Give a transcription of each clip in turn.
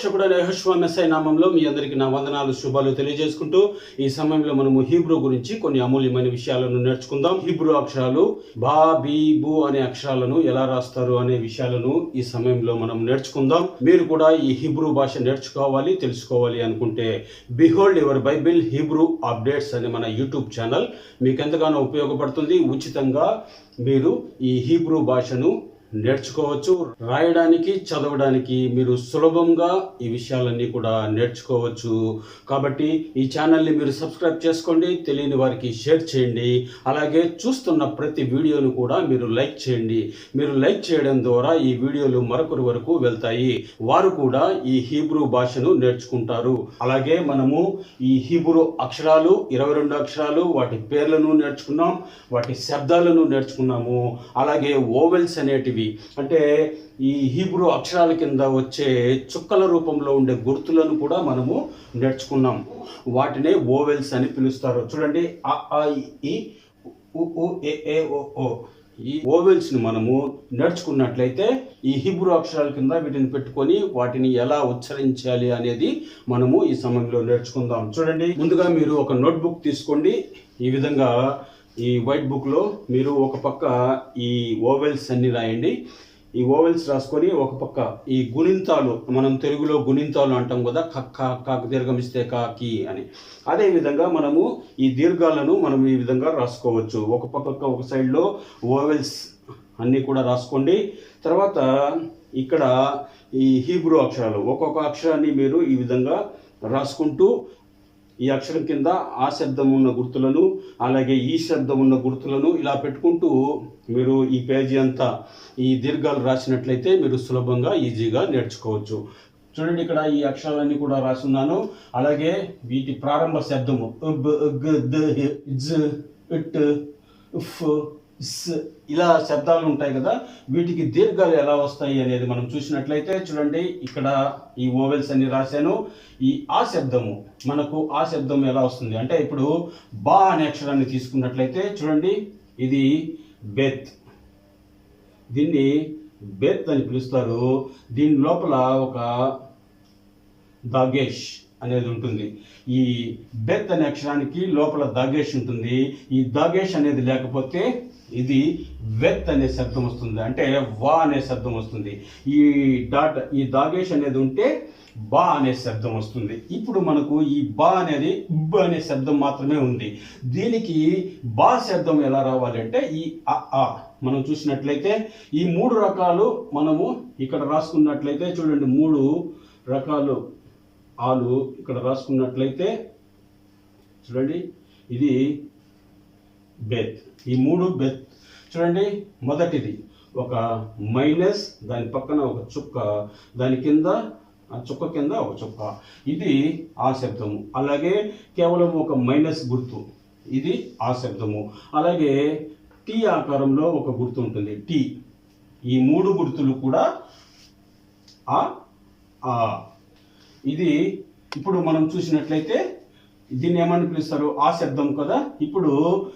రక్షకుడు యెహోషువ మెస్సై నామంలో మీ అందరికీ నా వందనాలు శుభాలు తెలియజేసుకుంటూ ఈ సమయంలో మనము హీబ్రూ గురించి కొన్ని అమూల్యమైన విషయాలను నేర్చుకుందాం. హీబ్రూ అక్షరాలు బా బీ బు అనే అక్షరాలను ఎలా రాస్తారు అనే విషయాలను ఈ సమయంలో మనం నేర్చుకుందాం. మీరు కూడా ఈ హీబ్రూ భాష నేర్చుకోవాలి తెలుసుకోవాలి అనుకుంటే behold your Bible Hebrew updates అనే మన యూట్యూబ్ ఛానల్. మీకు ఎంతగానో ఉపయోగపడుతుంది. ఉచితంగా మీరు ఈ హీబ్రూ భాషను నేర్చుకోవచ్చు రాయడానికి చదవడానికి మీరు సులభంగా ఈ విషయాలన్నీ కూడా నేర్చుకోవచ్చు. కాబట్టి ఈ ఛానల్ని మీరు సబ్స్క్రైబ్ చేసుకోండి తెలియని వారికి షేర్ చేయండి అలాగే చూస్తున్న ప్రతి వీడియోను కూడా మీరు లైక్ చేయండి. మీరు లైక్ చేయడం ద్వారా ఈ వీడియోలు మరొకరి వరకు వెళ్తాయి. వారు కూడా ఈ హీబ్రూ భాషను నేర్చుకుంటారు. అలాగే మనము ఈ హీబ్రూ అక్షరాలు ఇరవై రెండు అక్షరాలు వాటి పేర్లను నేర్చుకున్నాం వాటి శబ్దాలను నేర్చుకున్నాము. అలాగే ఓవెల్స్ అనేటివి అంటే ఈ హీబ్రూ అక్షరాల కింద వచ్చే చుక్కల రూపంలో ఉండే గుర్తులను కూడా మనము నేర్చుకున్నాం. వాటినే ఓవెల్స్ అని పిలుస్తారు. చూడండి అ ఆ ఈ ఉ ఏ ఓ ఓ. ఈ ఓవెల్స్ని మనము నేర్చుకున్నట్లయితే ఈ హిబ్రూ అక్షరాల కింద వీటిని పెట్టుకొని వాటిని ఎలా ఉచ్చరించాలి అనేది మనము ఈ సమయంలో నేర్చుకుందాం. చూడండి ముందుగా మీరు ఒక నోట్బుక్ తీసుకోండి. ఈ విధంగా ఈ వైట్ బుక్లో మీరు ఒక పక్క ఈ ఓవెల్స్ అన్ని రాయండి. ఈ ఓవెల్స్ రాసుకొని ఒక పక్క ఈ గుణింతాలు మనం తెలుగులో గుణింతాలు అంటాం కదా కక్క కాకు దీర్ఘమిస్తే కాకి అని. అదేవిధంగా మనము ఈ దీర్ఘాలను మనం ఈ విధంగా రాసుకోవచ్చు. ఒక పక్క ఒక సైడ్లో ఓవెల్స్ అన్నీ కూడా రాసుకోండి. తర్వాత ఇక్కడ ఈ హీబ్రూ అక్షరాలు ఒక్కొక్క అక్షరాన్ని మీరు ఈ విధంగా రాసుకుంటూ ఈ అక్షరం కింద ఆ శబ్దం ఉన్న గుర్తులను అలాగే ఈ శబ్దం ఉన్న గుర్తులను ఇలా పెట్టుకుంటూ మీరు ఈ పేజీ అంతా ఈ దీర్ఘాలు రాసినట్లయితే మీరు సులభంగా ఈజీగా నేర్చుకోవచ్చు. చూడండి ఇక్కడ ఈ అక్షరాలన్నీ కూడా రాసున్నాను. అలాగే వీటి ప్రారంభ శబ్దము ఇట్ ఉఫ్ ఇలా శబ్దాలు ఉంటాయి కదా వీటికి దీర్ఘాలు ఎలా వస్తాయి అనేది మనం చూసినట్లయితే చూడండి ఇక్కడ ఈ ఓవెల్స్ అన్ని రాశాను. ఈ ఆ శబ్దము మనకు ఆ శబ్దం ఎలా వస్తుంది? అంటే ఇప్పుడు బా అనే అక్షరాన్ని తీసుకున్నట్లయితే చూడండి ఇది బెత్. దీన్ని బెత్ అని పిలుస్తారు. దీని లోపల ఒక దాగేష్ అనేది ఉంటుంది. ఈ బెత్ అనే అక్షరానికి లోపల దాగేష్ ఉంటుంది. ఈ దాగేష్ అనేది లేకపోతే ఇది వెత్ అనే శబ్దం వస్తుంది. అంటే వా అనే శబ్దం వస్తుంది. ఈ డాట్ ఈ దాగేష్ అనేది ఉంటే బా అనే శబ్దం వస్తుంది. ఇప్పుడు మనకు ఈ బా అనేది బ్ అనే శబ్దం మాత్రమే ఉంది. దీనికి బా శబ్దం ఎలా రావాలంటే ఈ అ ఆ. మనం చూసినట్లయితే ఈ మూడు రకాలు మనము ఇక్కడ రాసుకున్నట్లయితే చూడండి మూడు రకాలు. ఆలు ఇక్కడ రాసుకున్నట్లయితే చూడండి ఇది బెత్ ఈ మూడు బెత్ చూడండి మొదటిది ఒక మైనస్ దాని పక్కన ఒక చుక్క దాని కింద ఆ చుక్క కింద ఒక చుక్క. ఇది ఆ శబ్దము. అలాగే కేవలం ఒక మైనస్ గుర్తు. ఇది ఆ శబ్దము. అలాగే టీ ఆకారంలో ఒక గుర్తు ఉంటుంది. టీ ఈ మూడు గుర్తులు కూడా ఆ ఆ. ఇది ఇప్పుడు మనం చూసినట్లయితే దీన్ని ఏమని పిలుస్తారు? ఆ శబ్దం కదా. ఇప్పుడు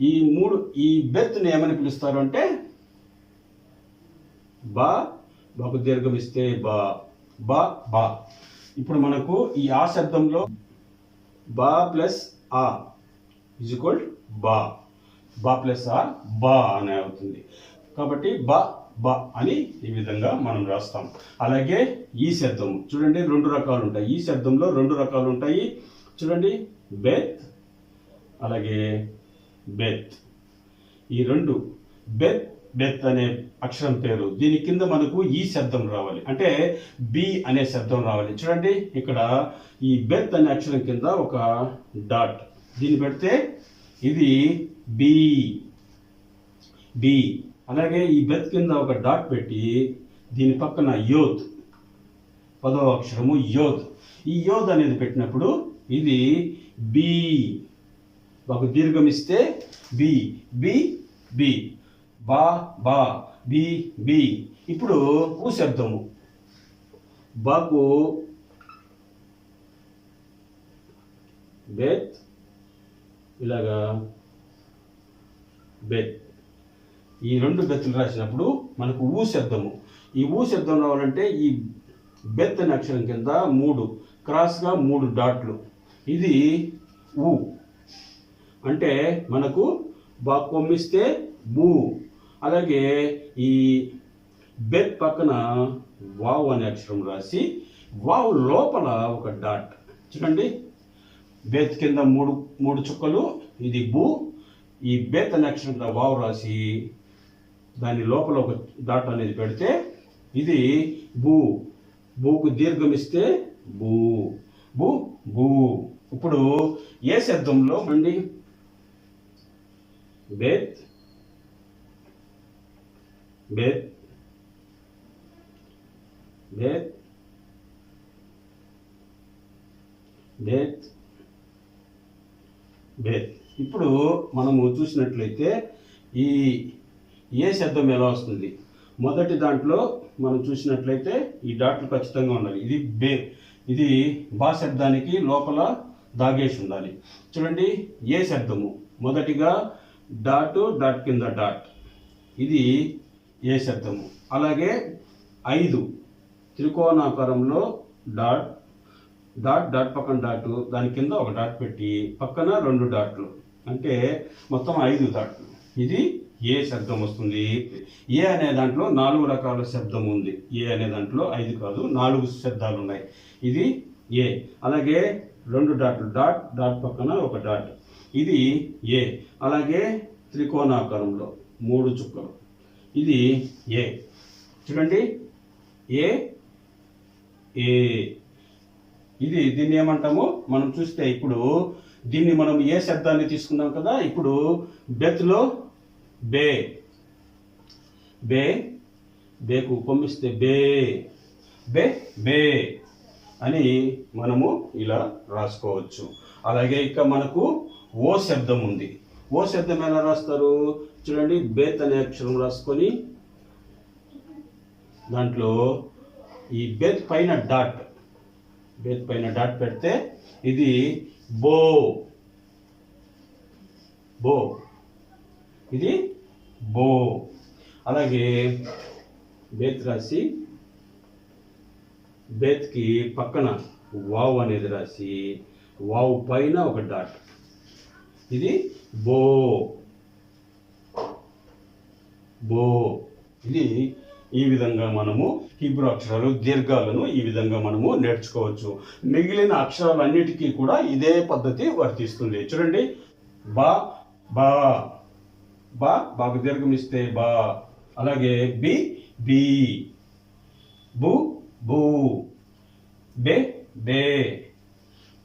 ఈ మూడు ఈ బెత్ని ఏమని పిలుస్తారు అంటే? బా బాకు దీర్ఘం ఇస్తే బా. బా బా. ఇప్పుడు మనకు ఈ ఆ శబ్దంలో బా ప్లస్ ఆ ఇజ్ ఈక్వల్ బా. బా ప్లస్ ఆ బా అని అవుతుంది. కాబట్టి బా బా అని ఈ విధంగా మనం రాస్తాం. అలాగే ఈ శబ్దం చూడండి రెండు రకాలు ఉంటాయి. ఈ శబ్దంలో రెండు రకాలు ఉంటాయి. చూడండి బెత్ అలాగే బెత్. ఈ రెండు బెత్ బెత్ అనే అక్షరం పేరు. దీని కింద మనకు ఈ శబ్దం రావాలి. అంటే బి అనే శబ్దం రావాలి. చూడండి ఇక్కడ ఈ బెత్ అనే అక్షరం కింద ఒక డాట్. దీన్ని పెడితే ఇది బి. బి. అలాగే ఈ బెత్ కింద ఒక డాట్ పెట్టి దీని పక్కన యోద్. పదవ అక్షరము యోధ్ ఈ యోధ్ అనేది పెట్టినప్పుడు ఇది బి. ఒక దీర్ఘం ఇస్తే బి బి బి. బా బా బి బి. ఇప్పుడు ఊ శబ్దము. బాకు బెత్ ఇలాగా బెత్. ఈ రెండు బెత్తులు రాసినప్పుడు మనకు ఊ శబ్దము. ఈ ఊ శబ్దం రావాలంటే ఈ బెత్ అనే అక్షరం కింద మూడు క్రాస్గా మూడు డాట్లు. ఇది ఊ. అంటే మనకు బా కొమ్మిస్తే బూ అలాగే ఈ బెత్ పక్కన వావ్ అనే అక్షరం రాసి వావ్ లోపల ఒక డాట్. చూడండి. బేత్ కింద మూడు మూడు చుక్కలు ఇది బూ ఈ బేత్ అనే అక్షరం కింద వావ్ రాసి దాని లోపల ఒక డాట్ అనేది పెడితే ఇది బూ బూకు దీర్ఘం ఇస్తే బూ బూ బూ ఇప్పుడు ఏ శబ్దంలో అండి బేత్ బేత్ బేత్ బేత్ బేత్. ఇప్పుడు మనము చూసినట్లయితే ఈ ఏ శబ్దం ఎలా వస్తుంది? మొదటి దాంట్లో మనం చూసినట్లయితే ఈ డాట్లు ఖచ్చితంగా ఉండాలి. ఇది బే ఇది బా శబ్దానికి లోపల దాగేసి ఉండాలి. చూడండి ఏ శబ్దము? మొదటిగా డాట్ డాట్ కింద డాట్. ఇది ఏ శబ్దము? అలాగే ఐదు. త్రికోణాకారంలో డాట్ డాట్ డాట్ పక్కన డాట్. దాని కింద ఒక డాట్ పెట్టి పక్కన రెండు డాట్లు. అంటే మొత్తం ఐదు డాట్లు. ఇది ఏ శబ్దం వస్తుంది? ఏ అనే దాంట్లో నాలుగు రకాల శబ్దం ఉంది. ఏ అనే దాంట్లో ఐదు కాదు నాలుగు శబ్దాలు ఉన్నాయి ఇది ఏ? అలాగే రెండు డాట్లు. డాట్ డాట్ పక్కన ఒక డాట్. ఇది ఏ? అలాగే త్రికోణాకారంలో మూడు చుక్కలు. ఇది ఏ? చూడండి. ఏ? ఏ. ఇది దీన్ని ఏమంటాము? మనం చూస్తే ఇప్పుడు దీన్ని మనం ఏ శబ్దాన్ని తీసుకున్నాం కదా? ఇప్పుడు బెత్లో బే. బే. బేకు కొమ్మిస్తే బే. బే బే అని మనము ఇలా రాసుకోవచ్చు. అలాగే ఇక మనకు ఓ శబ్దం ఉంది. ఓ శబ్దం ఎలా రాస్తారు? చూడండి బేత్ అనే అక్షరం రాసుకొని దాంట్లో ఈ బేత్ పైన డాట్ బేత్ పైన డాట్ పెడితే ఇది బో బో ఇది బో. అలాగే బేత్ రాసి బేత్కి పక్కన వావ్ అనేది రాసి వావ్ పైన ఒక డాట్. ఇది బో. బో. ఇది ఈ విధంగా మనము హీబ్రూ అక్షరాలు దీర్ఘాలను ఈ విధంగా మనము నేర్చుకోవచ్చు. మిగిలిన అక్షరాలన్నిటికీ కూడా ఇదే పద్ధతి వర్తిస్తుంది. చూడండి. బా బా. బా బాకు దీర్ఘం ఇస్తే బా. అలాగే బి బి. బు బూ. బే బే.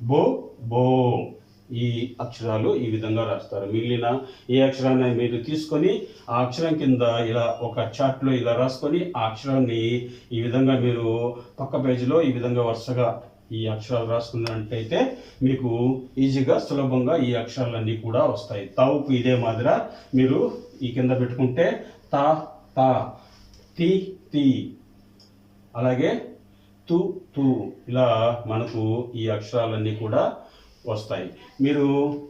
బో బో. ఈ అక్షరాలు ఈ విధంగా రాస్తారు. మిగిలిన ఈ అక్షరాన్ని మీరు తీసుకొని ఆ అక్షరం కింద ఇలా ఒక చార్ట్లో ఇలా రాసుకొని ఆ అక్షరాన్ని ఈ విధంగా మీరు పక్క పేజీలో ఈ విధంగా వరుసగా ఈ అక్షరాలు రాసుకున్నట్టయితే మీకు ఈజీగా సులభంగా ఈ అక్షరాలన్నీ కూడా వస్తాయి. తావుకు ఇదే మాదిర మీరు ఈ కింద పెట్టుకుంటే తా తా తి తి. అలాగే తు తు. ఇలా మనకు ఈ అక్షరాలన్నీ కూడా వస్తాయి. మీరు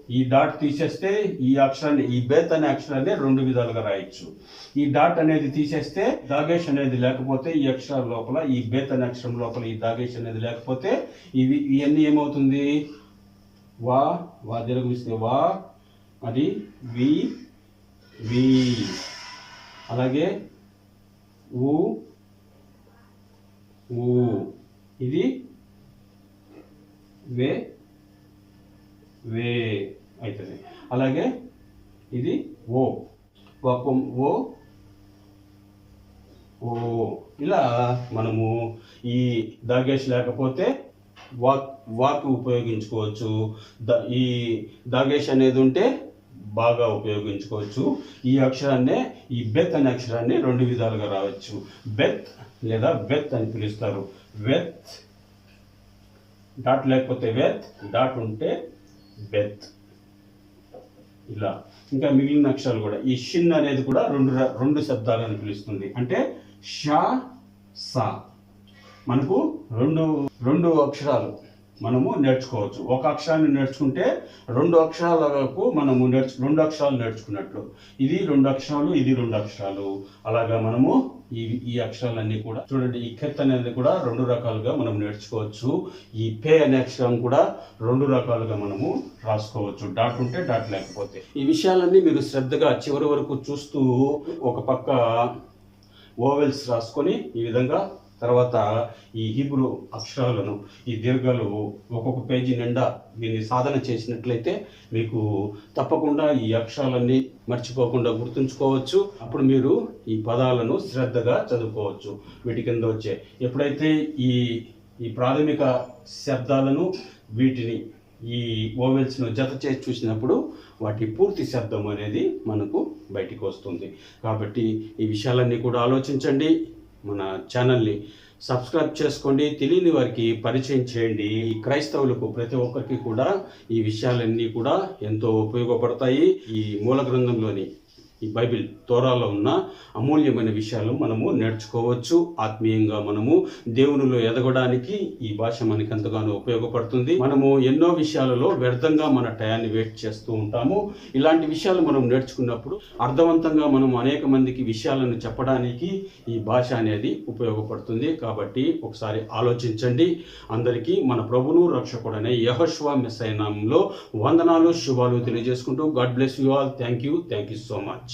ఈ డాట్ తీసేస్తే ఈ అక్షరాన్ని ఈ బేత్ అనే అక్షరాన్ని రెండు విధాలుగా రాయొచ్చు. ఈ డాట్ అనేది తీసేస్తే దాగేష్ అనేది లేకపోతే ఈ అక్షరాల లోపల ఈ బేత్ అనే అక్షరం లోపల ఈ దాగేష్ అనేది లేకపోతే ఇవి ఇవన్నీ ఏమవుతుంది? వా వా దీర్ఘమిస్తే వా అది వి వి. అలాగే ఊ ఊ. ఇది వే అవుతుంది అలాగే ఇది ఓ. వాకం ఓ ఓ. ఇలా మనము ఈ దాగేష్ లేకపోతే వాక్ వాక్ ఉపయోగించుకోవచ్చు. ద ఈ దాగేష్ అనేది ఉంటే బాగా ఉపయోగించుకోవచ్చు. ఈ అక్షరాన్నే ఈ బెత్ అనే అక్షరాన్ని రెండు విధాలుగా రావచ్చు. బెత్ లేదా బెత్ అని పిలుస్తారు. వెత్ డాట్ లేకపోతే వెత్ డాట్ ఉంటే బెత్ ఇలా. ఇంకా మిగిలిన అక్షరాలు కూడా. ఈ షిన్ అనేది కూడా రెండు రెండు శబ్దాలను పిలుస్తుంది. అంటే షా సా. మనకు రెండు రెండు అక్షరాలు మనము నేర్చుకోవచ్చు. ఒక అక్షరాన్ని నేర్చుకుంటే రెండు అక్షరాలకు మనము నేర్చు రెండు అక్షరాలు నేర్చుకున్నట్లు. ఇది రెండు అక్షరాలు ఇది రెండు అక్షరాలు. అలాగా మనము ఈ ఈ అక్షరాలన్నీ కూడా. చూడండి ఈ కెత్ అనేది కూడా రెండు రకాలుగా మనం నేర్చుకోవచ్చు. ఈ పే అనే అక్షరం కూడా రెండు రకాలుగా మనము రాసుకోవచ్చు. డాట్ ఉంటే డాట్ లేకపోతే. ఈ విషయాలన్నీ మీరు శ్రద్ధగా చివరి వరకు చూస్తూ ఒక పక్క ఓవెల్స్ రాసుకొని ఈ విధంగా తర్వాత ఈ హీబ్రూ అక్షరాలను ఈ దీర్ఘాలు ఒక్కొక్క పేజీ నిండా దీన్ని సాధన చేసినట్లయితే మీకు తప్పకుండా ఈ అక్షరాలన్నీ మర్చిపోకుండా గుర్తుంచుకోవచ్చు. అప్పుడు మీరు ఈ పదాలను శ్రద్ధగా చదువుకోవచ్చు. వీటి కింద వచ్చే ఎప్పుడైతే ఈ ఈ ప్రాథమిక శబ్దాలను వీటిని ఈ ఓవెల్స్ను జత చేసి చూసినప్పుడు వాటి పూర్తి శబ్దం అనేది మనకు బయటికి వస్తుంది. కాబట్టి ఈ విషయాలన్నీ కూడా ఆలోచించండి. మన ఛానల్ని సబ్స్క్రైబ్ చేసుకోండి. తెలియని వారికి పరిచయం చేయండి. ఈ క్రైస్తవులకు ప్రతి ఒక్కరికి కూడా ఈ విషయాలన్నీ కూడా ఎంతో ఉపయోగపడతాయి. ఈ మూల గ్రంథంలోని ఈ బైబిల్ తోరాలో ఉన్న అమూల్యమైన విషయాలు మనము నేర్చుకోవచ్చు. ఆత్మీయంగా మనము దేవునిలో ఎదగడానికి ఈ భాష మనకి ఎంతగానో ఉపయోగపడుతుంది. మనము ఎన్నో విషయాలలో వ్యర్థంగా మన టయాన్ని వేస్ట్ చేస్తూ ఉంటాము. ఇలాంటి విషయాలు మనం నేర్చుకున్నప్పుడు అర్థవంతంగా మనం అనేక మందికి విషయాలను చెప్పడానికి ఈ భాష అనేది ఉపయోగపడుతుంది. కాబట్టి ఒకసారి ఆలోచించండి. అందరికీ మన ప్రభును రక్షకుడనే యహోష్వా మెస్సైనాంలో వందనాలు శుభాలు తెలియజేసుకుంటూ God bless you all. Thank you thank you so much.